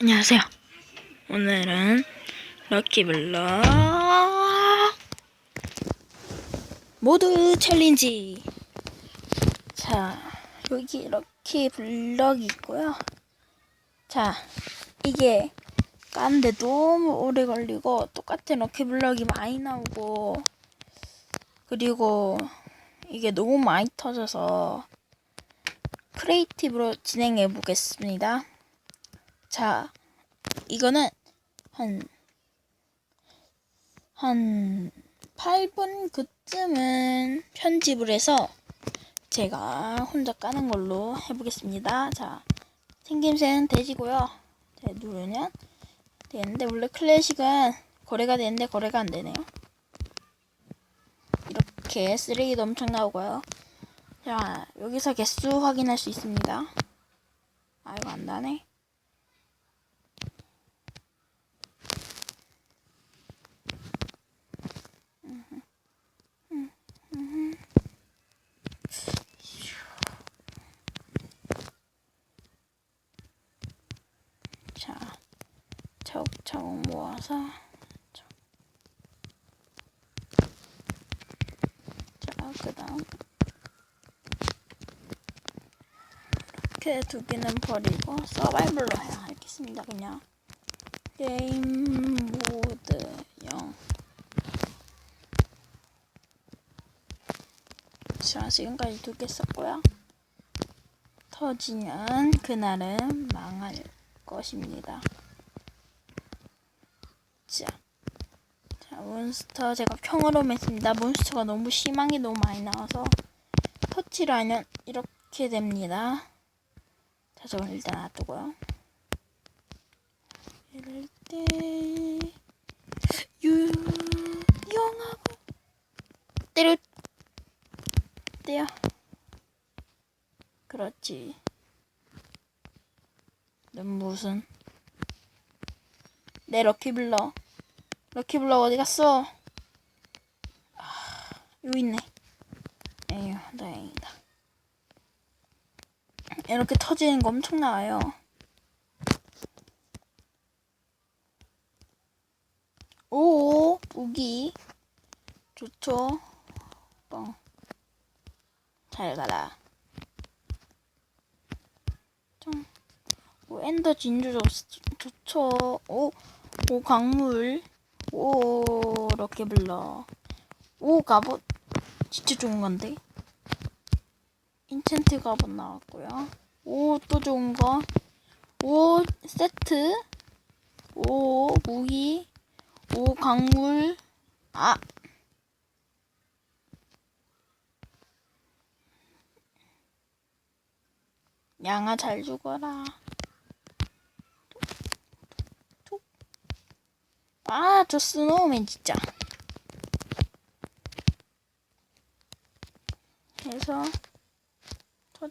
안녕하세요. 오늘은 럭키블럭 모두 챌린지. 자, 여기 럭키블럭이 있고요. 자, 이게 까는데 너무 오래 걸리고 똑같은 럭키블럭이 많이 나오고 그리고 이게 너무 많이 터져서 크리에이티브로 진행해 보겠습니다. 자, 이거는 한, 한 8분 그쯤은 편집을 해서 제가 혼자 까는 걸로 해보겠습니다. 자, 생김새는 돼지고요. 자, 누르면 되는데, 원래 클래식은 거래가 되는데 거래가 안 되네요. 이렇게 쓰레기도 엄청 나오고요. 자, 여기서 개수 확인할 수 있습니다. 아, 이거 안 나네. 자, 차곡차곡 모아서 자, 그 다음 이렇게 두 개는 버리고 서바이벌로 해야 하겠습니다. 그냥 게임 모드 0 자, 지금까지 두 개 썼고요. 터지면 그날은 망할 것입니다. 자, 자 몬스터 제가 평으로 맺습니다. 몬스터가 너무 심한 게 너무 많이 나와서 하면 이렇게 됩니다. 자, 저건 일단 놔두고요. 이럴 때 유용하고 때려 때요. 그렇지. 넌 무슨? 내 럭키블럭. 럭키블럭 어디 갔어? 아, 여기 있네. 에휴, 다행이다. 이렇게 터지는 거 엄청 나와요. 오, 무기. 좋죠. 뻥. 잘 가라. 좀. 오, 엔더 진주 좋, 좋죠. 오, 오, 광물. 오, 럭키블럭. 오, 갑옷. 진짜 좋은 건데. 인챈트 갑옷 나왔고요. 오, 또 좋은 거. 오, 세트. 오, 무기. 오, 광물. 아, 양아 잘 죽어라. 아, 저 스노우맨 진짜. 해서 터...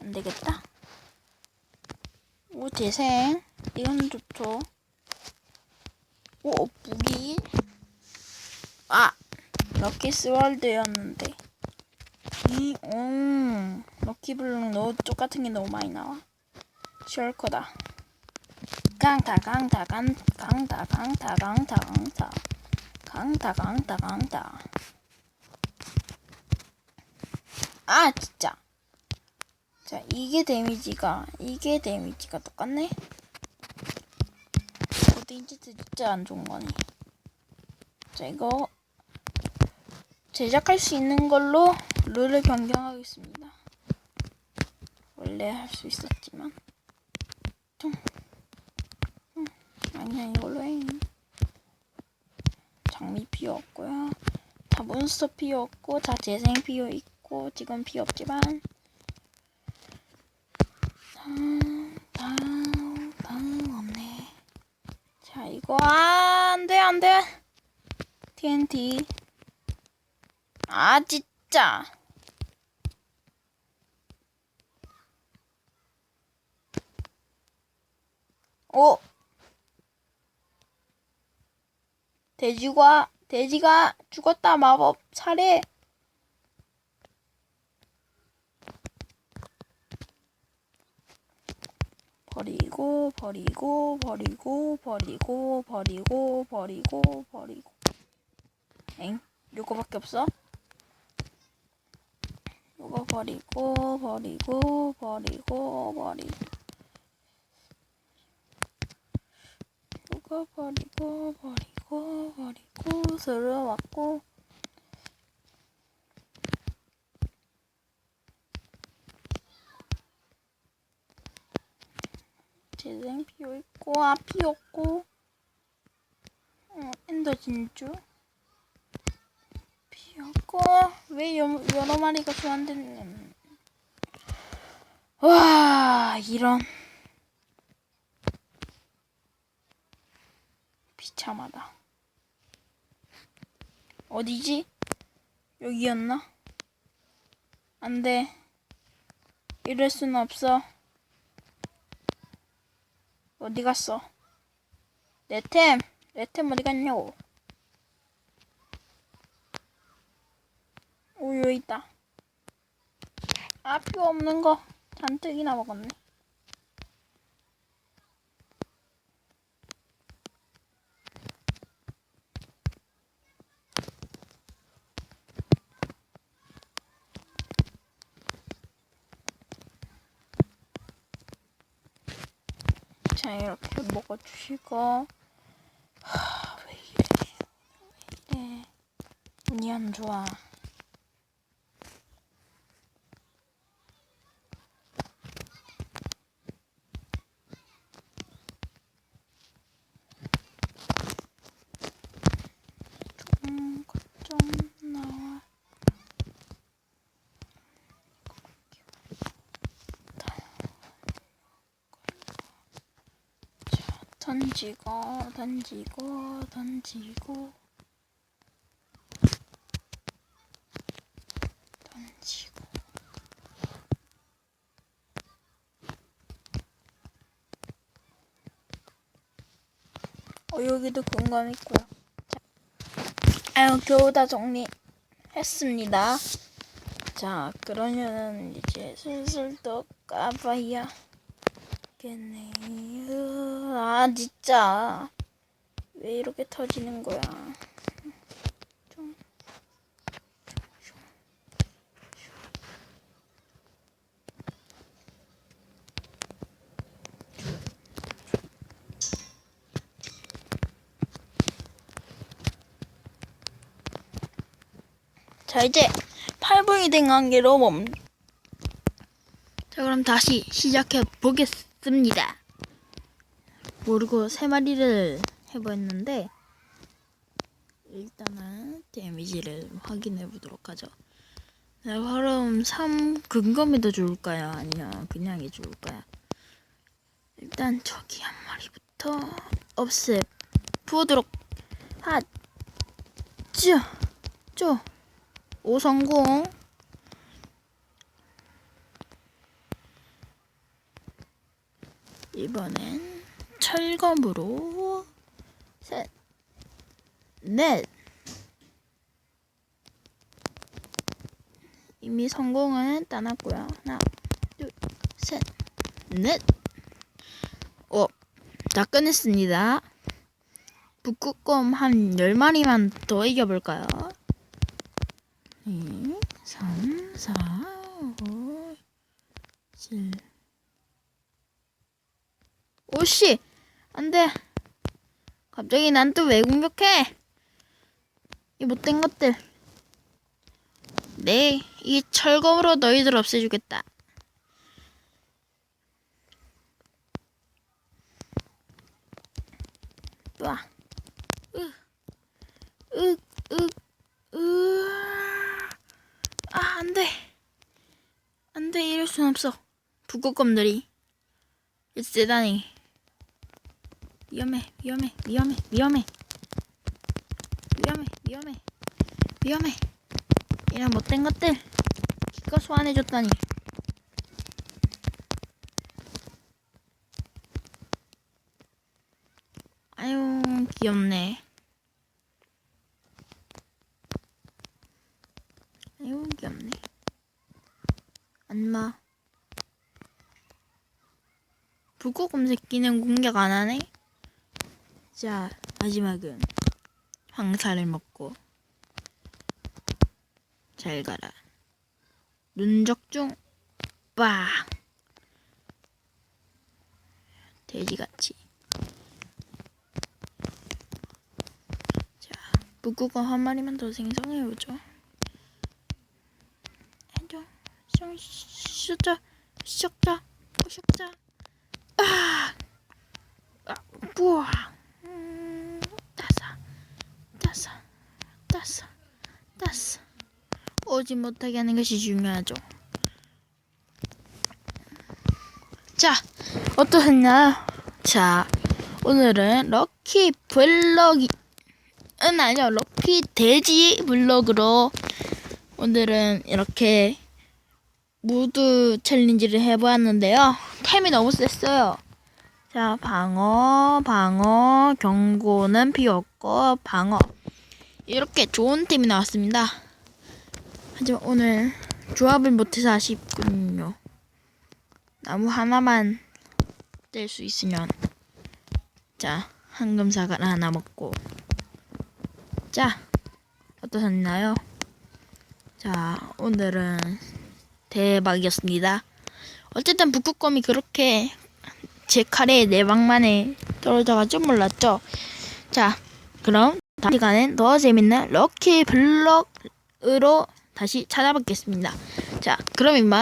안 되겠다. 오, 재생. 이건 좋죠. 오, 무기. 아, 럭키 스 월드였는데. 이, 음, 럭키블록 너 똑같은 게 너무 많이 나와. 셜커다. 강타, 강타, 강, 강타, 강타, 강타, 강타. 강타, 강타, 강타. 아, 진짜. 자, 이게 데미지가, 이게 데미지가 똑같네? 어디인지 진짜 안 좋은 거네. 자, 이거 제작할 수 있는 걸로 룰을 변경하겠습니다. 원래 할 수 있었지만 좀 음, 아니야 이걸로 해. 장미 피어 없고요. 다 몬스터 피어 없고 다 재생 피어 있고 지금 피어 없지만 다음 다음 없네. 자 이거 아, 안돼 안돼 TNT 아 진짜 오 돼지가 돼지가 죽었다 마법 살해 버리고 버리고 버리고 버리고 버리고 버리고 버리고 엥? 요거밖에 없어? 요거 버리고 버리고 버리고 버리고 요거 버리고 버리고 버리고 들어왔고. 재생 피어 있고 아 피었고. 어, 엔더 진주. 피었고. 왜 여, 여러 마리가 소환됐는. 와 이런. 비참하다 어디지 여기였나 안 돼 이럴 수는 없어 어디 갔어? 내 템! 내 템 어디 갔냐고? 오, 여기 있다. 아, 필요 없는 거 잔뜩이나 먹었네. 자, 이렇게 먹어주시고. 하, 왜 이래. 왜 이래. 운이 안 좋아. 좀, 좀 나와. 자, 던지고, 던지고, 던지고. 던지고. 어, 여기도 공간 있고요. 자, 아유, 겨우 다 정리했습니다. 자, 그러면은 이제 슬슬 또 까봐야 겠네요. 아, 진짜. 왜 이렇게 터지는 거야? 좀. 자, 이제 8분이 된 관계로 멈. 자, 그럼 다시 시작해 보겠습니다. 모르고 세 마리를 해보였는데 일단은 데미지를 확인해 보도록 하죠. 자, 그럼 3 근검이 더 좋을까요? 아니면 그냥이 좋을까요? 일단 저기 한 마리부터 없애 보도록 하죠. 쪼. 오 성공. 이번엔 철검으로 셋, 넷. 이미 성공은 따놨고요. 하나, 둘, 셋, 넷. 오, 다 끝냈습니다. 북극곰 한 10마리만 더 이겨볼까요? 2, 3, 4, 5, 7. 오씨! 안 돼! 갑자기 난 또 왜 공격해? 이 못된 것들. 네, 이 철검으로 너희들 없애주겠다. 와. 으, 으, 으, 으. 아, 안 돼. 안 돼, 이럴 순 없어. 북극곰들이. It's 대단히. 위험해, 위험해, 위험해, 위험해. 위험해, 위험해, 위험해. 이런 못된 것들. 기껏 소환해줬다니. 아유, 귀엽네. 아유, 귀엽네. 안마. 북극곰 새끼는 공격 안 하네. 자, 마지막은 황사를 먹고 잘 가라. 눈적중 빵. 돼지같이. 자, 북극곰 한 마리만 더 생성해보죠. 해줘. 시작자, 시작자, 시작자. 아, 아, 우와. 음, 따사, 따사, 따사, 따사. 오지 못하게 하는 것이 중요하죠. 자, 어떠셨나요? 자, 오늘은 럭키 블럭이, 은 아니요, 럭키 돼지 블럭으로 오늘은 이렇게 무드 챌린지를 해보았는데요. 템이 너무 셌어요. 자, 방어, 방어, 경고는 필요 없고, 방어. 이렇게 좋은 템이 나왔습니다. 하지만 오늘 조합을 못해서 아쉽군요. 나무 하나만 뗄 수 있으면. 자, 황금 사과를 하나 먹고. 자, 어떠셨나요? 자, 오늘은 대박이었습니다. 어쨌든 북극곰이 그렇게 제 칼에 네 방만에 떨어져가 좀 몰랐죠. 자, 그럼 다음 시간엔 더 재밌는 럭키 블럭으로 다시 찾아뵙겠습니다. 자, 그럼 이만